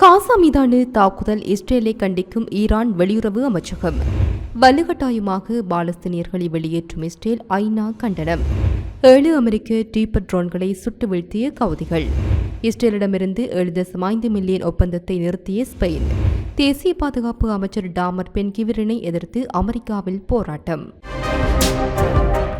காசா மீதான தாக்குதல் இஸ்ரேலை கண்டிக்கும் ஈரான் வெளியுறவு அமைச்சகம். வலுக்கட்டாயமாக பாலஸ்தீனியர்களை வெளியேற்றும் இஸ்ரேல் ஐநா கண்டனம். ஏழு அமெரிக்க டீப்பர் ட்ரோன்களை சுட்டு வீழ்த்திய கவுதிகள். இஸ்ரேலிடமிருந்து ஏழு தசம் ஐந்து மில்லியன் ஒப்பந்தத்தை நிறுத்திய ஸ்பெயின். தேசிய பாதுகாப்பு அமைச்சர் டாமர் பென்கிவிரனை எதிர்த்து அமெரிக்காவில் போராட்டம்.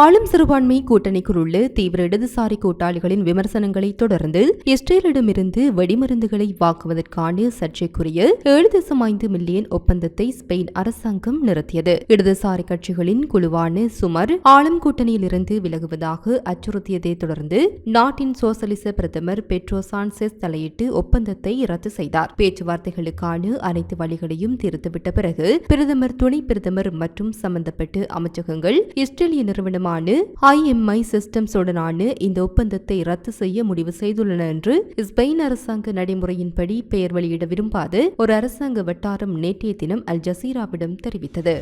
ஆளும் சிறுபான்மை கூட்டணிக்குள் உள்ள தீவிர இடதுசாரி கூட்டாளிகளின் விமர்சனங்களை தொடர்ந்து இஸ்ரேலிடமிருந்து வெடிமருந்துகளை வாக்குவதற்கான சர்ச்சைக்குரிய ஏழு தசம் ஐந்து மில்லியன் ஒப்பந்தத்தை ஸ்பெயின் அரசாங்கம் நிறுத்தியது. இடதுசாரி கட்சிகளின் குழுவான சுமர் ஆளும் கூட்டணியிலிருந்து விலகுவதாக அச்சுறுத்தியதை தொடர்ந்து நாட்டின் சோசலிச பிரதமர் பெட்ரோ சான்செஸ் தலையிட்டு ஒப்பந்தத்தை ரத்து செய்தார். பேச்சுவார்த்தைகளுக்கான அனைத்து வழிகளையும் தீர்த்துவிட்ட பிறகு பிரதமர் துணை பிரதமர் மற்றும் சம்பந்தப்பட்ட அமைச்சகங்கள் இஸ்ரேலிய நிறுவனம் நிறுவனமான ஐஎம்ஐ சிஸ்டம்ஸுடனான இந்த ஒப்பந்தத்தை ரத்து செய்ய முடிவு செய்துள்ளன என்று ஸ்பெயின் அரசாங்க நடைமுறையின்படி பெயர் வெளியிட விரும்பாது ஒரு அரசாங்க வட்டாரம் நேற்றைய தினம் அல் ஜசீராவிடம் தெரிவித்தது.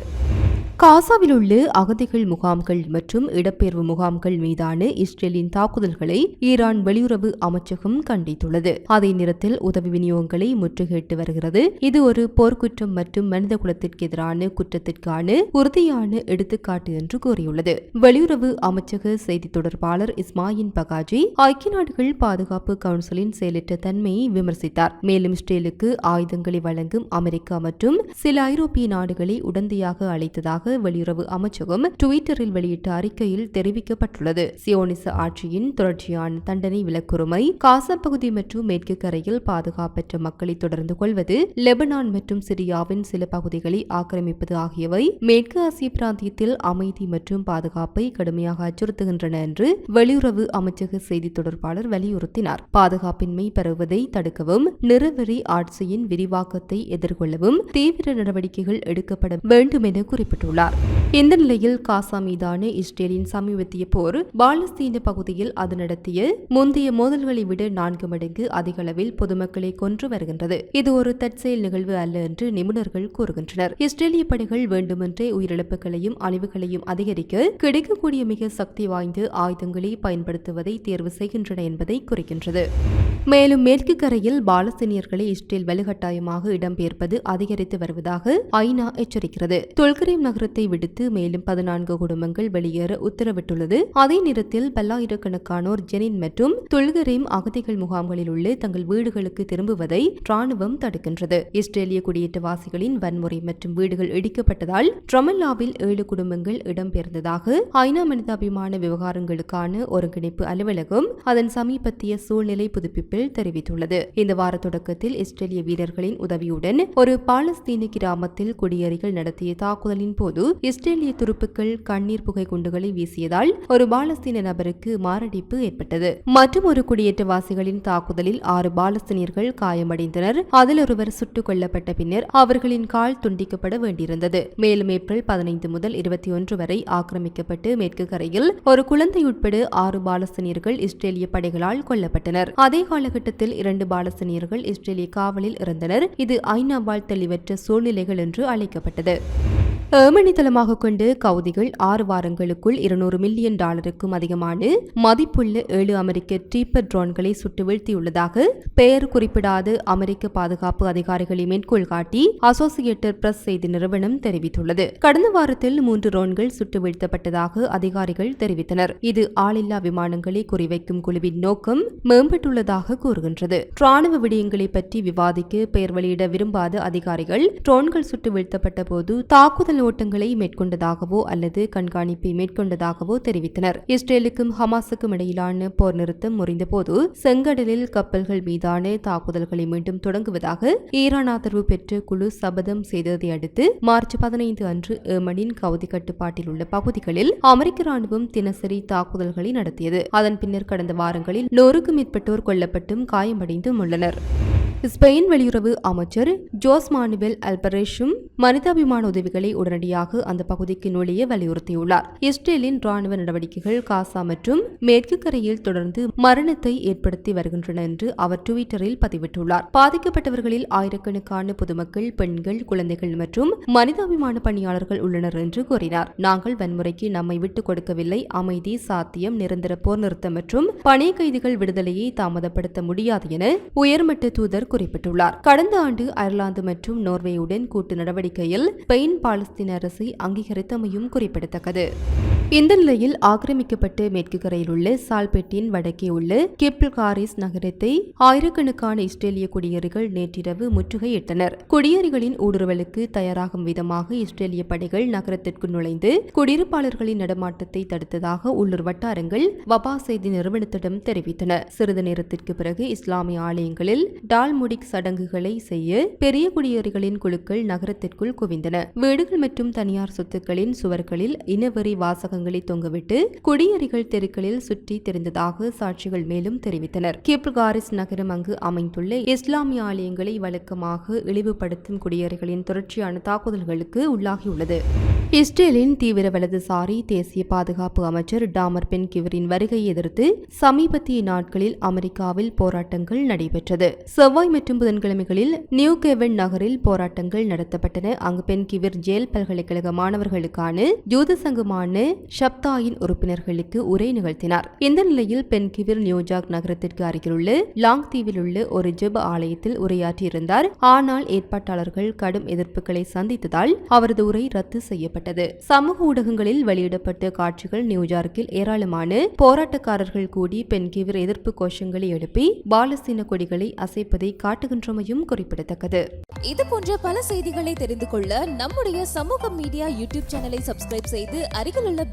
காசாவில் உள்ள அகதிகள் முகாம்கள் மற்றும் இடப்பெயர்வு முகாம்கள் மீதான இஸ்ரேலின் தாக்குதல்களை ஈரான் வெளியுறவு அமைச்சகம் கண்டித்துள்ளது. அதே நேரத்தில் உதவி விநியோகங்களை முற்றுகையிட்டு வருகிறது. இது ஒரு போர்க்குற்றம் மற்றும் மனித குலத்திற்கு எதிரான குற்றத்திற்கான உறுதியான எடுத்துக்காட்டு என்று கூறியுள்ளது. வெளியுறவு அமைச்சக செய்தி தொடர்பாளர் இஸ்மாயின் பகாஜி ஐக்கிய நாடுகள் பாதுகாப்பு கவுன்சிலின் செயலற்ற தன்மையை விமர்சித்தார். மேலும் இஸ்ரேலுக்கு ஆயுதங்களை வழங்கும் அமெரிக்கா மற்றும் சில ஐரோப்பிய நாடுகளை உடந்தையாக அழைத்ததாக வெளியுறவு அமைச்சகம் டுவிட்டரில் வெளியிட்ட அறிக்கையில் தெரிவிக்கப்பட்டுள்ளது. சியோனிச ஆட்சியின் தொடர்ச்சியான தண்டனை விலக்குரிமை காசா பகுதி மற்றும் மேற்கு கரையில் பாதுகாப்பற்ற மக்களை தொடர்ந்து கொள்வது லெபனான் மற்றும் சிரியாவின் சில பகுதிகளை ஆக்கிரமிப்பது ஆகியவை மேற்கு ஆசிய பிராந்தியத்தில் அமைதி மற்றும் பாதுகாப்பை கடுமையாக அச்சுறுத்துகின்றன என்று வெளியுறவு அமைச்சக செய்தி தொடர்பாளர் வலியுறுத்தினார். பாதுகாப்பின்மை பரவுவதை தடுக்கவும் நிறவெறி ஆட்சியின் விரிவாக்கத்தை எதிர்கொள்ளவும் தீவிர நடவடிக்கைகள் எடுக்கப்பட வேண்டும் என குறிப்பிட்டுள்ளார். இந்த நிலையில் காசா மீதான இஸ்ரேலின் சமீபத்திய போர் பாலஸ்தீன பகுதியில் அது நடத்திய முந்தைய மோதல்களை விட நான்கு மடங்கு அதிக அளவில் பொதுமக்களை கொன்று வருகின்றது. இது ஒரு தற்செயல் நிகழ்வு அல்ல என்று நிபுணர்கள் கூறுகின்றனர். இஸ்ரேலிய படைகள் வேண்டுமென்றே உயிரிழப்புகளையும் அழிவுகளையும் அதிகரிக்க கிடைக்கக்கூடிய மிக சக்தி வாய்ந்த ஆயுதங்களை பயன்படுத்துவதை தேர்வு செய்கின்றன என்பதை குறிக்கின்றது. மேலும் மேற்கு கரையில் பாலஸ்தீனியர்களை இஸ்ரேல் வலுக்கட்டாயமாக இடம்பெயர்ப்பது அதிகரித்து வருவதாக ஐநா எச்சரிக்கிறது. தொல்கரீம் நகரத்தை விடுத்து மேலும் பதினான்கு குடும்பங்கள் வெளியேற உத்தரவிட்டுள்ளது. அதே நேரத்தில் பல்லாயிரக்கணக்கானோர் ஜெனின் மற்றும் தொல்கரீம் அகதிகள் முகாம்களில் உள்ள தங்கள் வீடுகளுக்கு திரும்புவதை ராணுவம் தடுக்கின்றது. இஸ்ரேலிய குடியேற்றவாசிகளின் வன்முறை மற்றும் வீடுகள் இடிக்கப்பட்டதால் ட்ரமல்லாவில் ஏழு குடும்பங்கள் இடம்பெயர்ந்ததாக ஐநா மனிதாபிமான விவகாரங்களுக்கான ஒருங்கிணைப்பு அலுவலகம் அதன் சமீபத்திய சூழ்நிலை புதுப்பிப்பு அறிவிப்பில் தெரிவித்துள்ளது. இந்த வார தொடக்கத்தில் இஸ்ரேலிய வீரர்களின் உதவியுடன் ஒரு பாலஸ்தீன கிராமத்தில் குடியேறிகள் நடத்திய தாக்குதலின் போது இஸ்ரேலிய துருப்புக்கள் கண்ணீர் புகை குண்டுகளை வீசியதால் ஒரு பாலஸ்தீன நபருக்கு மாரடைப்பு ஏற்பட்டது. மற்றும் ஒரு குடியேற்றவாசிகளின் தாக்குதலில் ஆறு பாலஸ்தீனியர்கள் காயமடைந்தனர். அதில் ஒருவர் சுட்டுக் கொல்லப்பட்ட பின்னர் அவர்களின் கால் துண்டிக்கப்பட வேண்டியிருந்தது. மேலும் ஏப்ரல் பதினைந்து முதல் இருபத்தி ஒன்று வரை ஆக்கிரமிக்கப்பட்டு மேற்கு கரையில் ஒரு குழந்தை உட்பட ஆறு பாலஸ்தீனியர்கள் இஸ்ரேலிய படைகளால் கொல்லப்பட்டனர். அதே காலகட்டத்தில் இரண்டு பாலஸ்தீனியர்கள் இஸ்ரேலிய காவலில் இருந்தனர் இது ஐநாவால் தெளிவற்ற சூழ்நிலைகள் என்று அழைக்கப்பட்டது. ஏமனி கொண்டு கவுதிகள் ஆறு வாரங்களுக்குள் இருநூறு மில்லியன் டாலருக்கும் அதிகமான மதிப்புள்ள ஏழு அமெரிக்க டீப்பர் ட்ரோன்களை சுட்டு வீழ்த்தியுள்ளதாக பெயர் குறிப்பிடாத அமெரிக்க பாதுகாப்பு அதிகாரிகளை மேற்கோள் காட்டி அசோசியேட்டட் பிரஸ் செய்தி நிறுவனம் தெரிவித்துள்ளது. கடந்த வாரத்தில் மூன்று ட்ரோன்கள் சுட்டு வீழ்த்தப்பட்டதாக அதிகாரிகள் தெரிவித்தனர். இது ஆளில்லா விமானங்களை குறிவைக்கும் குழுவின் நோக்கம் மேம்பட்டுள்ளதாக கூறுகின்றது. ராணுவ விடயங்களை பற்றி விவாதிக்க பெயர் வெளியிட விரும்பாத அதிகாரிகள் ட்ரோன்கள் சுட்டு வீழ்த்தப்பட்ட போது தாக்குதல் ஓட்டங்களை மேற்கொண்டதாகவோ அல்லது கண்காணிப்பை மேற்கொண்டதாகவோ தெரிவித்தனர். இஸ்ரேலுக்கும் ஹமாஸுக்கும் இடையிலான போர் நிறுத்தம் முறிந்தபோது செங்கடலில் கப்பல்கள் மீதான தாக்குதல்களை மீண்டும் தொடங்குவதாக ஈரான் ஆதரவு பெற்ற குழு சபதம் செய்ததை அடுத்து மார்ச் பதினைந்து அன்று ஏமனின் கவுதி கட்டுப்பாட்டில் உள்ள பகுதிகளில் அமெரிக்க ராணுவம் தினசரி தாக்குதல்களை நடத்தியது. அதன் பின்னர் கடந்த வாரங்களில் நூறுக்கும் மேற்பட்டோர் கொல்லப்பட்டும் காயமடைந்தும் உள்ளனர். ஸ்பெயின் வெளியுறவு அமைச்சர் ஜோஸ் மானுவெல் அல்பரேஷும் மனிதாபிமான உதவிகளை உடனடியாக அந்த பகுதிக்கு நுழைய வலியுறுத்தியுள்ளார். இஸ்ரேலின் ராணுவ நடவடிக்கைகள் காசா மற்றும் மேற்கு கரையில் தொடர்ந்து மரணத்தை ஏற்படுத்தி வருகின்றன என்று அவர் டுவிட்டரில் பதிவிட்டுள்ளார். பாதிக்கப்பட்டவர்களில் ஆயிரக்கணக்கான பொதுமக்கள் பெண்கள் குழந்தைகள் மற்றும் மனிதாபிமான பணியாளர்கள் உள்ளனர் என்று கூறினார். நாங்கள் வன்முறைக்கு நம்மை விட்டுக் கொடுக்கவில்லை. அமைதி சாத்தியம் நிரந்தர போர் நிறுத்தம் மற்றும் பணி கைதிகள் விடுதலையை தாமதப்படுத்த முடியாது என உயர்மட்ட தூதர் குறிப்பிட்டுள்ளார். கடந்த ஆண்டு அயர்லாந்து மற்றும் நோர்வேயுடன் கூட்டு நடவடிக்கையில் ஸ்பெயின் பாலஸ்தீன அரசை அங்கீகரித்தமையும் குறிப்பிடத்தக்கது. இந்த நிலையில் ஆக்கிரமிக்கப்பட்ட மேற்கு கரையில் உள்ள சால்பெட்டின் வடக்கே உள்ள கெப்ல்காரிஸ் நகரத்தை ஆயிரக்கணக்கான இஸ்ரேலிய குடியேறிகள் நேற்றிரவு முற்றுகையிட்டனர். குடியேறிகளின் ஊடுருவலுக்கு தயாராகும் விதமாக இஸ்ரேலிய படைகள் நகரத்திற்குள் நுழைந்து குடியிருப்பாளர்களின் நடமாட்டத்தை தடுத்ததாக உள்ளூர் வட்டாரங்கள் வபா செய்தி நிறுவனத்திடம் தெரிவித்தன. சிறிது நேரத்திற்கு பிறகு இஸ்லாமிய ஆலயங்களில் டால்முடிக் சடங்குகளை செய்ய பெரிய குடியேறிகளின் குழுக்கள் நகரத்திற்குள் குவிந்தன. வீடுகள் மற்றும் தனியார் சொத்துக்களின் சுவர்களில் இனவெறி வாசகங்கள் தொங்கவிட்டு குடியேறிகள் தெருக்களில் சுற்றி தெரிந்ததாக சாட்சிகள் மேலும் தெரிவித்தனர். கேப்ரகாரிஸ் நகரம் அங்கு அமைந்துள்ள இஸ்லாமிய ஆலயங்களை வழக்கமாக இழிவுபடுத்தும் குடியேறிகளின் தொடர்ச்சியான தாக்குதல்களுக்கு உள்ளாகியுள்ளது. இஸ்ரேலின் தீவிர வலதுசாரி தேசிய பாதுகாப்பு அமைச்சர் டாமர் பென் கிவரின் வருகையை எதிர்த்து சமீபத்திய நாட்களில் அமெரிக்காவில் போராட்டங்கள் நடைபெற்றது. செவ்வாய் மற்றும் புதன்கிழமைகளில் நியூ கேவன் நகரில் போராட்டங்கள் நடத்தப்பட்டன. அங்கு பென் கிவிர் ஜேல் பல்கலைக்கழக மாணவர்களுக்கான யூத சங்கமான ஷப்தாயின் உறுப்பினர்களுக்கு உரை நிகழ்த்தினார். இந்த நிலையில் பென் கிவிர் நியூஜாக் நகரத்திற்கு அருகிலுள்ள லாங் தீவில் உள்ள ஒரு ஜெப ஆலயத்தில் உரையாற்றியிருந்தார். ஆனால் ஏற்பாட்டாளர்கள் கடும் எதிர்ப்புகளை சந்தித்ததால் அவரது உரை ரத்து செய்யப்பட்டது. சமூக ஊடகங்களில் வெளியிடப்பட்ட காட்சிகள் நியூஜார்க்கில் ஏராளமான போராட்டக்காரர்கள் கூடி பெண் கிவிர் எதிர்ப்பு கோஷங்களை எழுப்பி பாலஸ்தீன கொடிகளை அசைப்பதை காட்டுகின்றமையும் குறிப்பிடத்தக்கது. இது போன்ற பல செய்திகளை தெரிந்து கொள்ள நம்முடைய சமூக மீடியா யூடியூப் சேனலை சப்ஸ்கிரைப் செய்து அருகில் உள்ள